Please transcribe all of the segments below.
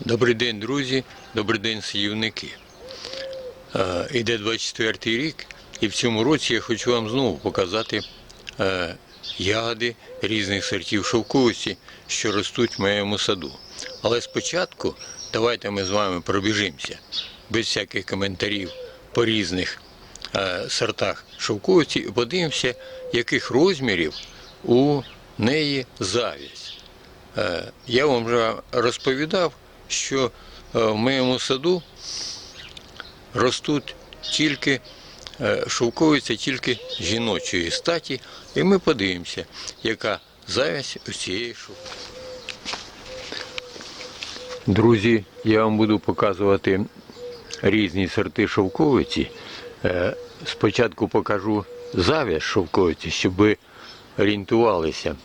Добрий день, друзі, добрий день, садівники. Е, Іде 24 рік, і в цьому році я хочу вам знову показати е, ягоди різних сортів шовковості, що ростуть в моєму саду. Але спочатку давайте ми з вами пробіжимося без всяких коментарів по різних е, сортах шовковості і подивимося, яких розмірів у неї завість. Я вам вже розповідав, що е, в моєму саду ростуть тільки е, шовковиця тільки жіночої статі, і ми подивимося, яка завязь у цієї шовковиці. Друзі, я вам буду показувати різні сорти шовковиці. Е, Спочатку покажу зав'язь шовковиці, щоб ви орієнтувалися,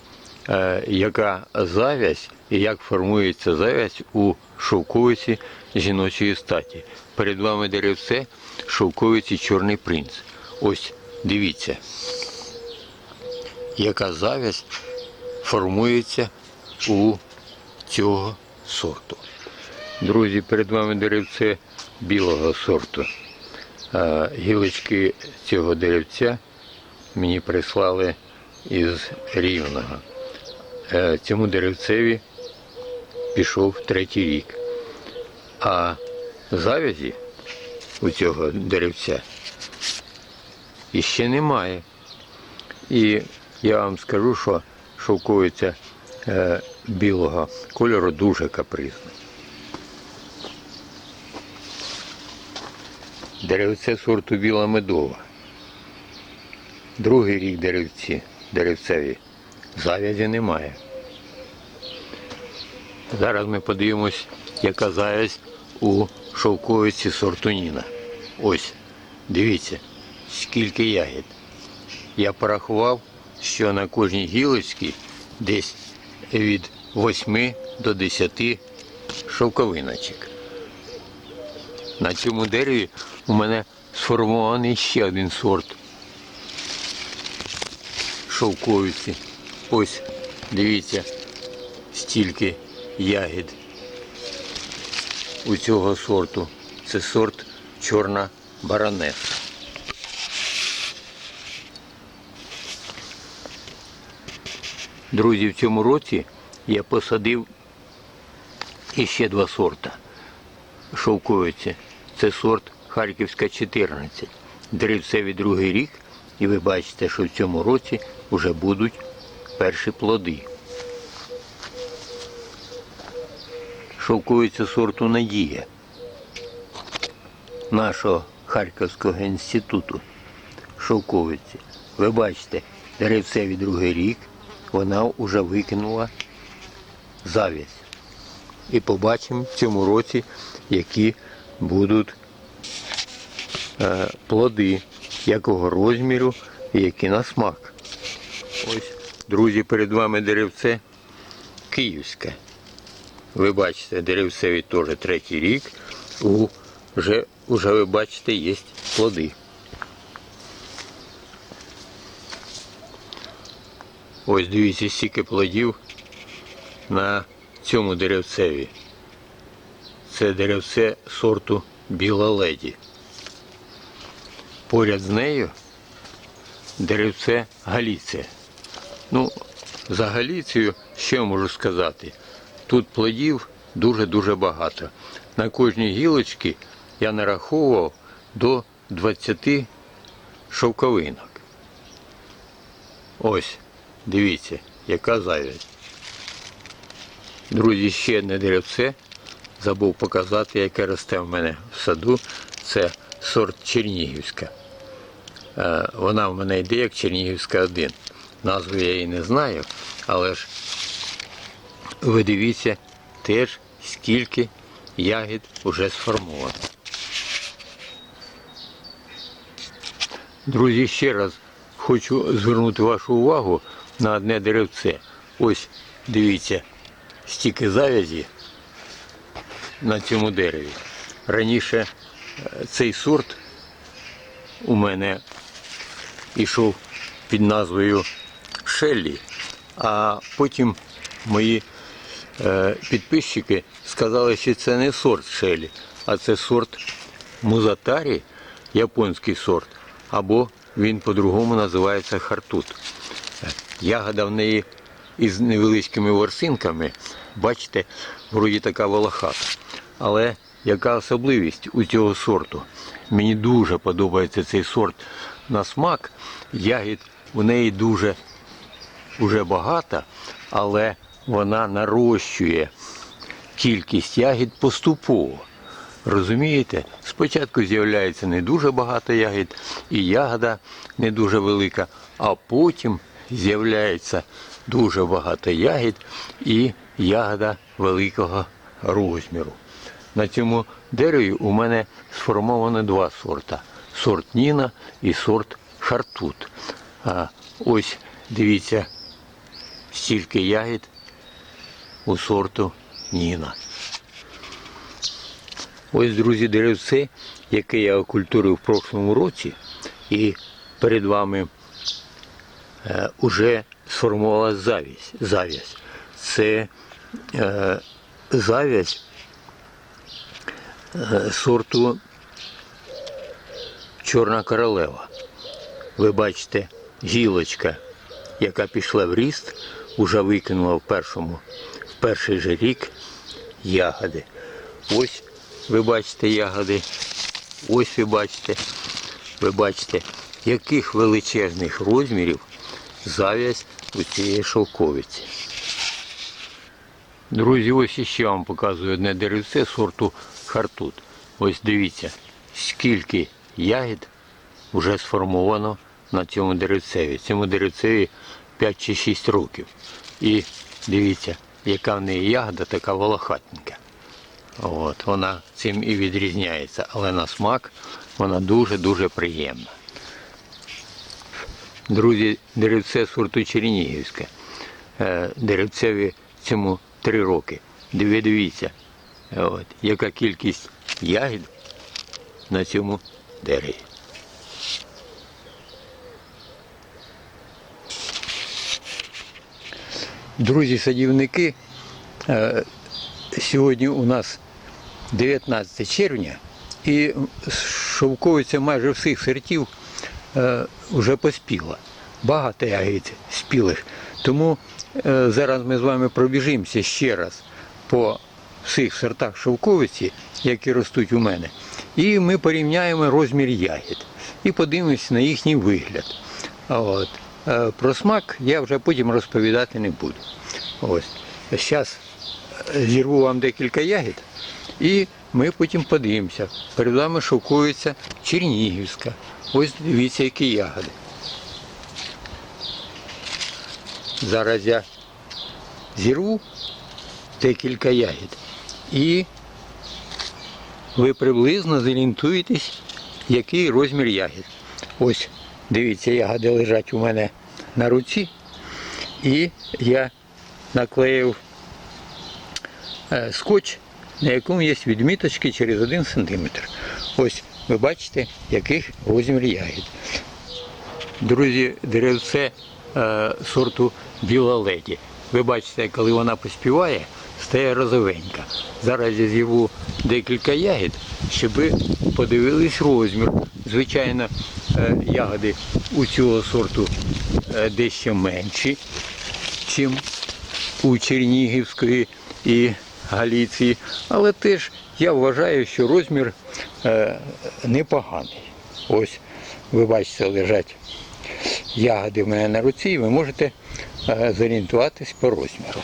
яка зав'язь і як формується зав'язь у шовковиці жіночої статі. Перед вами деревце шовковиці Чорний принц. Ось дивіться, яка зав'язь формується у цього сорту. Друзі, перед вами деревце білого сорту. Гілочки цього деревця мені прислали із Рівного. Е, Цьому деревцеві пішов третій рік. А завязі у цього деревця іще немає. І я вам скажу, що шовковиця е, білого кольору дуже капризна. Деревце сорту біла медова. Другий рік деревці, деревцеві. Завязі немає. Зараз ми подивимось, яка завязь у шовковиці сорту Ніна. Ось, дивіться, скільки ягід. Я порахував, що на кожній гілочці десь від 8 до 10 шовковиночок. На цьому дереві у мене сформований ще один сорт шовковиці. Ось, дивіться, стільки ягід у цього сорту. Це сорт чорна баронеса. Друзі, в цьому році я посадив іще два сорта шовковиці. Це сорт Харківська 14. Деревцеві другий рік, і ви бачите, що в цьому році вже будуть перші плоди. Шовковиця сорту Надія нашого Харківського інституту шовковиці. Ви бачите, деревцеві другий рік вона вже викинула зав'язь. І побачимо в цьому році, які будуть е, плоди, якого розміру і які на смак. Ось, друзі, перед вами деревце київське. Ви бачите, деревцеві теж третій рік. У, вже, вже ви бачите, є плоди. Ось дивіться, стільки плодів на цьому деревцеві. Це деревце сорту Біла леді. Поряд з нею деревце Галіція. Ну, за Галіцію я можу сказати? Тут плодів дуже-дуже багато. На кожній гілочці я нараховував до 20 шовковинок. Ось, дивіться, яка завість. Друзі, ще одне деревце. Забув показати, яке росте в мене в саду. Це сорт Чернігівська. Е, Вона в мене йде як Чернігівська 1. Назву я її не знаю, але ж ви дивіться теж скільки ягід вже сформовано. Друзі, ще раз хочу звернути вашу увагу на одне деревце. Ось дивіться, стільки завязі на цьому дереві. Раніше е, цей сорт у мене йшов під назвою Шеллі, а потім мої е, підписчики сказали, що це не сорт шелі, а це сорт музатарі, японський сорт, або він по-другому називається хартут. Ягода в неї із невеличкими ворсинками, бачите, вроді така волохата. Але яка особливість у цього сорту? Мені дуже подобається цей сорт на смак. Ягід у неї дуже уже багато, але вона нарощує кількість ягід поступово. Розумієте? Спочатку з'являється не дуже багато ягід, і ягода не дуже велика, а потім з'являється дуже багато ягід і ягода великого розміру. На цьому дереві у мене сформовано два сорта: сорт Ніна і сорт Хартут. А ось дивіться, стільки ягід у сорту Ніна. Ось, друзі, деревце, яке я окультурив в прошлому році, і перед вами е, уже сформувалась завість. зав'язь. Це е, зав'язь е, сорту Чорна королева. Ви бачите, гілочка, яка пішла в ріст, уже викинула в першому, в перший же рік ягоди. Ось ви бачите ягоди. Ось ви бачите, ви бачите, яких величезних розмірів зав'язь у цієї шовковиці. Друзі, ось іще вам показую одне деревце сорту Хартут. Ось дивіться, скільки ягід вже сформовано на цьому деревцеві. Цьому деревцеві 5 чи 6 років. І дивіться, яка в неї ягода така волохатенька. От, вона цим і відрізняється, але на смак вона дуже-дуже приємна. Друзі, деревце сорту Чернігівське. Е, Деревцеві цьому 3 роки. Дивіться, от, яка кількість ягід на цьому дереві. Друзі садівники, е, сьогодні у нас 19 червня і шовковиця майже всіх сортів е, вже поспіла. Багато ягід спілих. Тому е, зараз ми з вами пробіжимося ще раз по всіх сортах шовковиці, які ростуть у мене. І ми порівняємо розмір ягід і подивимося на їхній вигляд. От. Е, Про смак я вже потім розповідати не буду. Ось. Зараз зірву вам декілька ягід і ми потім подивимося. Перед вами шовкується Чернігівська. Ось дивіться, які ягоди. Зараз я зірву декілька ягід. І ви приблизно зорієнтуєтесь, який розмір ягід. Ось, дивіться, ягоди лежать у мене на руці. І я наклеїв е, скотч, на якому є відміточки через 1 см. Ось ви бачите, яких розмір ягід. Друзі, деревце е, сорту Біла леді. Ви бачите, коли вона поспіває, стає розовенька. Зараз я з'яву декілька ягід, щоб ви подивились розмір. Звичайно, е, ягоди у цього сорту дещо менші, ніж у Чернігівської і Галіції. Але теж я вважаю, що розмір е, непоганий. Ось ви бачите, лежать ягоди в мене на руці, і ви можете е, зорієнтуватись по розміру.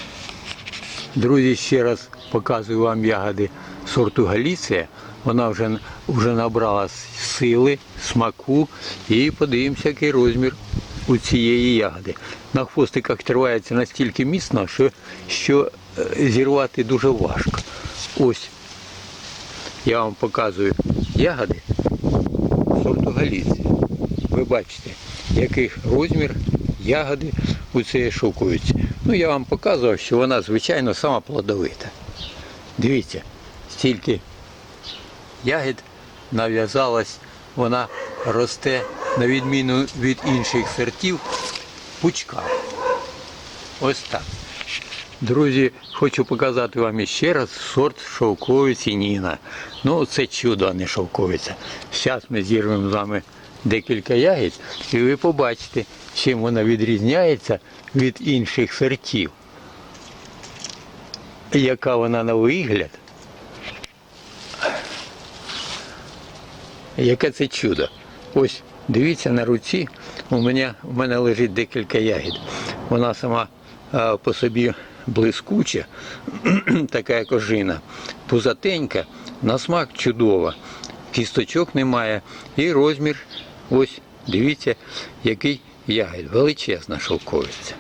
Друзі, ще раз показую вам ягоди сорту Галіція. Вона вже, вже набрала сили, смаку і подивимося, який розмір у цієї ягоди. На хвостиках тривається настільки міцно, що, що е, зірвати дуже важко. Ось я вам показую ягоди сорту Галіція. Ви бачите, який розмір ягоди у цієї шовковиці. Ну, я вам показував, що вона, звичайно, сама плодовита. Дивіться, стільки ягід нав'язалась, вона росте, на відміну від інших сортів, пучками. Ось так. Друзі, хочу показати вам іще раз сорт шовковиці Ніна. Ну, це чудо, а не шовковиця. Зараз ми зірвемо з вами декілька ягід, і ви побачите, чим вона відрізняється від інших сортів. Яка вона на вигляд. Яке це чудо. Ось дивіться на руці, у мене, у мене лежить декілька ягід. Вона сама а, по собі блискуча, така як ожина, пузатенька, на смак чудова, кісточок немає. І розмір, ось дивіться, який ягід, величезна шовковиця.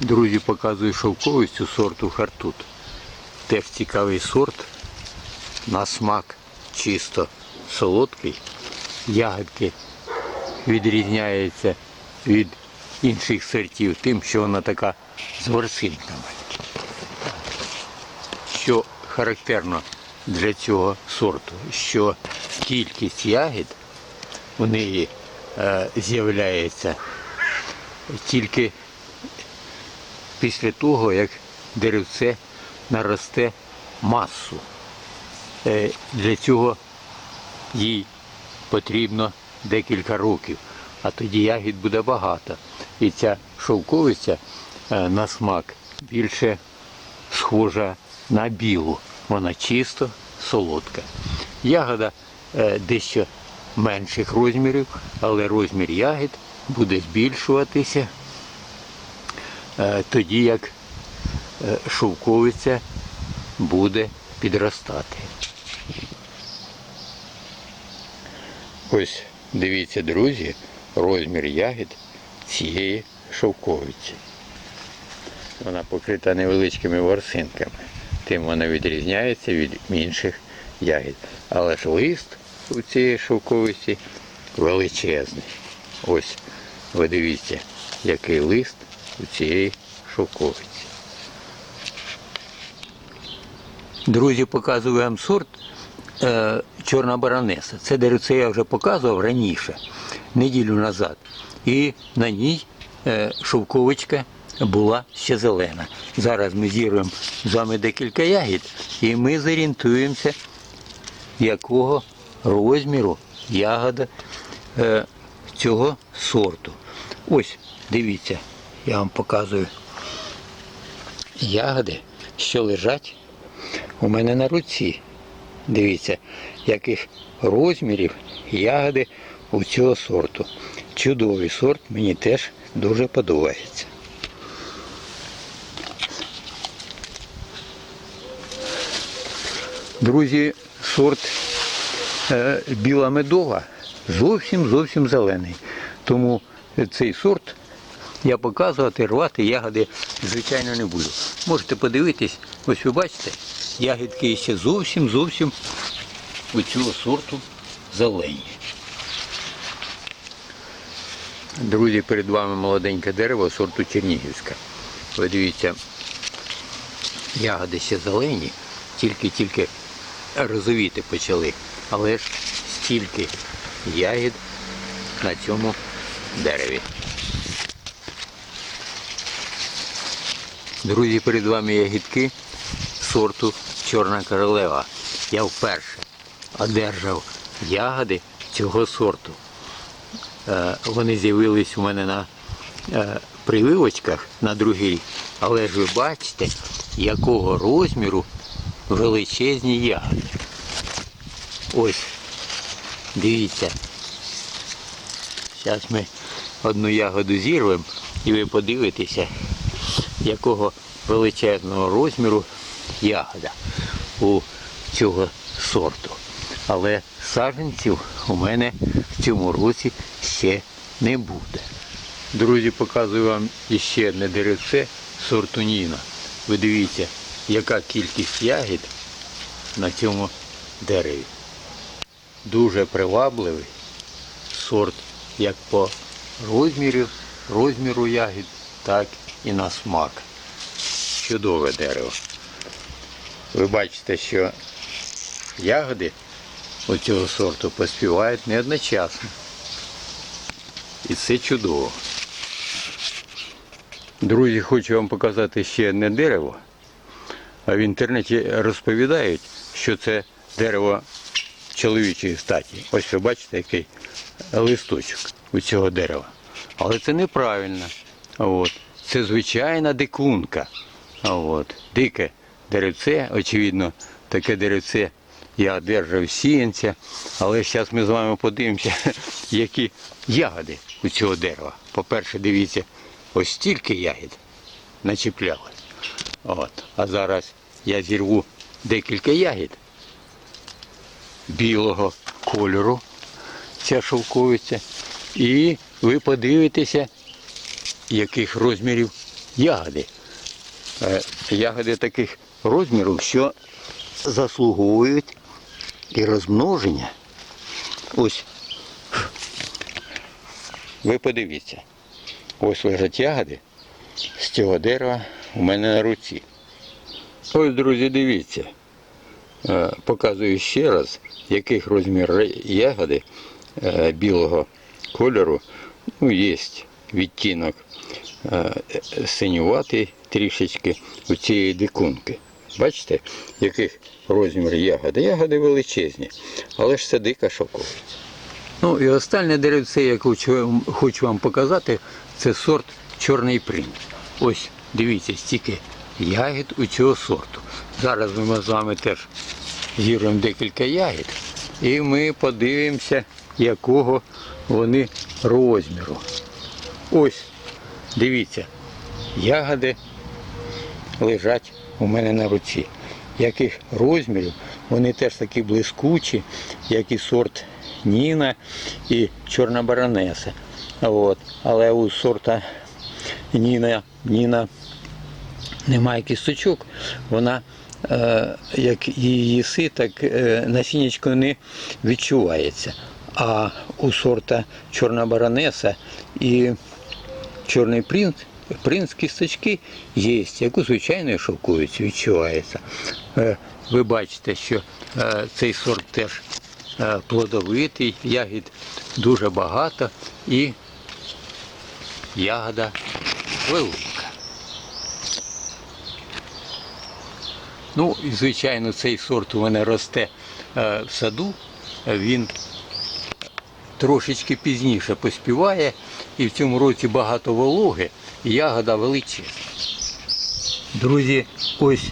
Друзі, показую шовковицю сорту Хартут. Теж цікавий сорт. На смак чисто солодкий. Ягодки відрізняються від інших сортів тим, що вона така з ворсинками. Що характерно для цього сорту, що кількість ягід у неї е, з'являється тільки після того, як деревце наросте масу. Е, Для цього їй потрібно декілька років, а тоді ягід буде багато. І ця шовковиця е, на смак більше схожа на білу. Вона чисто солодка. Ягода е, дещо менших розмірів, але розмір ягід буде збільшуватися е, тоді, як шовковиця буде підростати. Ось дивіться, друзі, розмір ягід цієї шовковиці. Вона покрита невеличкими ворсинками. Тим вона відрізняється від інших ягід. Але ж лист у цієї шовковиці величезний. Ось, ви дивіться, який лист у цієї шовковиці. Друзі, показую вам сорт чорна баронеса. Це деревце я вже показував раніше, неділю назад. І на ній е, шовковичка була ще зелена. Зараз ми зірвемо з вами декілька ягід і ми зорієнтуємося, якого розміру ягода е, цього сорту. Ось, дивіться, я вам показую ягоди, що лежать у мене на руці. Дивіться, яких розмірів ягоди у цього сорту. Чудовий сорт, мені теж дуже подобається. Друзі, сорт е, біла медова зовсім зовсім зелений. Тому цей сорт я показувати, рвати ягоди, звичайно, не буду. Можете подивитись, ось ви бачите, ягідки ще зовсім зовсім у цього сорту зелені. Друзі, перед вами молоденьке дерево сорту Чернігівська. Ви дивіться, ягоди ще зелені, тільки-тільки розовіти почали. Але ж стільки ягід на цьому дереві. Друзі, перед вами ягідки сорту Чорна королева. Я вперше одержав ягоди цього сорту. Е, Вони з'явились у мене на е, прививочках на другий. Але ж ви бачите, якого розміру величезні ягоди. Ось, дивіться. Зараз ми одну ягоду зірвемо і ви подивитеся, якого величезного розміру ягода у цього сорту. Але саджанців у мене в цьому році ще не буде. Друзі, показую вам іще одне деревце сорту Ніна. Ви дивіться, яка кількість ягід на цьому дереві. Дуже привабливий сорт як по розміру, розміру ягід, так і на смак. Чудове дерево. Ви бачите, що ягоди у цього сорту поспівають не одночасно. І це чудово. Друзі, хочу вам показати ще одне дерево. А в інтернеті розповідають, що це дерево чоловічої статі. Ось ви бачите, який листочок у цього дерева. Але це неправильно. От. Це звичайна дикунка. От. Дике деревце, очевидно, таке деревце я одержав сіянця. Але зараз ми з вами подивимося, які ягоди у цього дерева. По-перше, дивіться, ось стільки ягід начіпляли. От. А зараз я зірву декілька ягід білого кольору, ця шовковиця. І ви подивитеся, яких розмірів ягоди. Е, Ягоди таких розмірів, що заслуговують і розмноження. Ось. Ви подивіться. Ось лежать ягоди з цього дерева у мене на руці. Ось, друзі, дивіться. Е, Показую ще раз, яких розмір ягоди е, білого кольору. Ну, є відтінок е, синюватий трішечки у цієї дикунки. Бачите, яких розмір ягоди? Ягоди величезні, але ж це дика шоковиця. Ну і останнє деревце, яке хочу, вам показати, це сорт Чорний принц. Ось дивіться, стільки ягід у цього сорту. Зараз ми з вами теж зірвемо декілька ягід, і ми подивимося, якого вони розміру. Ось, дивіться, ягоди лежать у мене на руці. Яких розмірів, вони теж такі блискучі, як і сорт Ніна і Чорна Баронеса. От. Але у сорта Ніна, Ніна немає кісточок, вона е, як її їси, так е, насіннячко не відчувається. А у сорта Чорна Баронеса і Чорний принц, принц кісточки є, як у звичайної шовковиці відчувається. Ви бачите, що е, цей сорт теж е, плодовитий, ягід дуже багато і ягода велика. Ну, і звичайно, цей сорт у мене росте е, в саду. Він трошечки пізніше поспіває, і в цьому році багато вологи, ягода величезна. Друзі, ось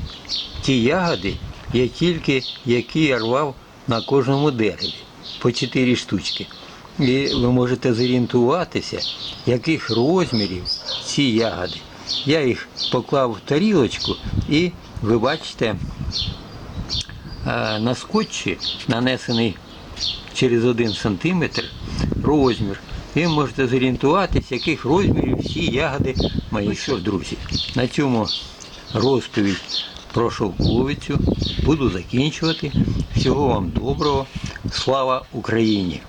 ті ягоди, я тільки які я рвав на кожному дереві по 4 штучки. І ви можете зорієнтуватися, яких розмірів ці ягоди. Я їх поклав в тарілочку і ви бачите, е, на скотчі нанесений через 1 см розмір. Ви можете зорієнтуватися, яких розмірів всі ягоди мої що, друзі. На цьому розповідь про шовковицю буду закінчувати. Всього вам доброго. Слава Україні!